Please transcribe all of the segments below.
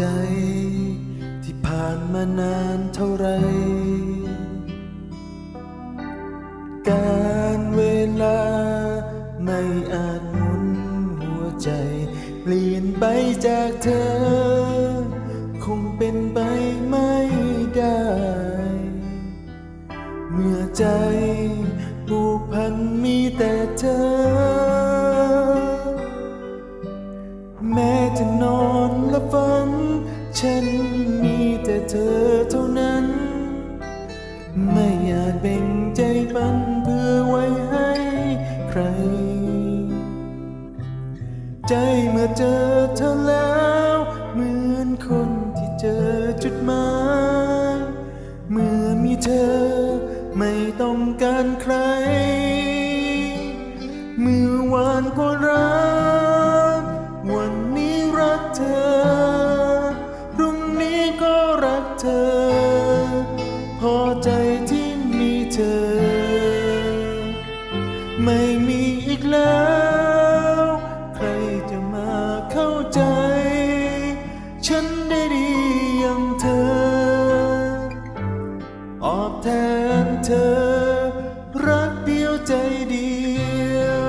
ใจ ที่ผ่านมานานเท่าไร การเวลาไม่อาจหมุนหัวใจ เปลี่ยนไปจากเธอ คงเป็นไปไม่ได้ เมื่อใจ เธอเท่านั้น ไม่อาจแบ่งใจปันเพื่อไว้ให้ใคร ใจเมื่อเจอเธอแล้ว เหมือนคนที่เจอจุดหมายเมื่อมีเธอไม่ต้องการใคร ออกแทนเธอ รักเดียวใจเดียว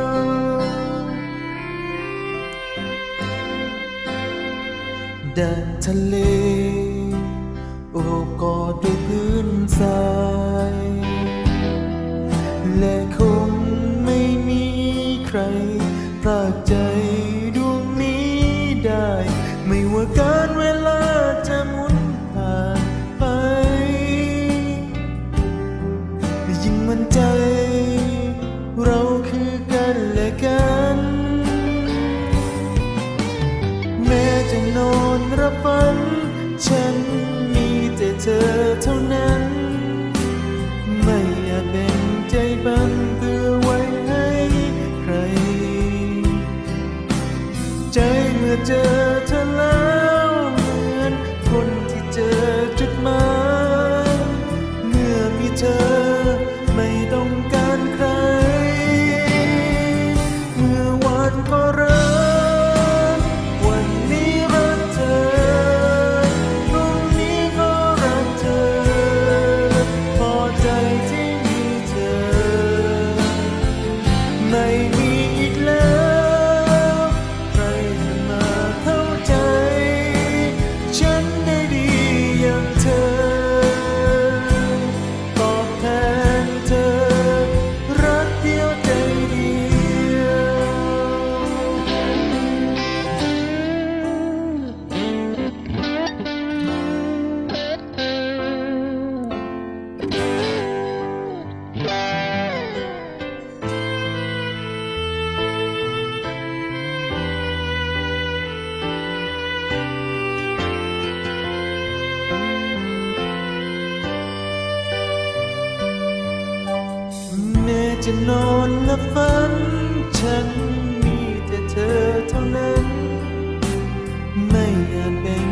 ดังทะเล โอบกอดด้วยพื้นทรายและคงไม่มีใครพรากใจ นอนรับฝัน ฉันมีแต่เธอเท่านั้น ไม่อาจแบ่งใจปันเพื่อไว้ให้ใคร ใจเมื่อเจอเธอแล้วเหมือนคนที่เจอจุดหมายเมื่อมีเธอไม่ต้องการใคร เมื่อวานก็ร จะนอนและฝัน ฉันมีแต่เธอเท่านั้น ไม่อาจแบ่ง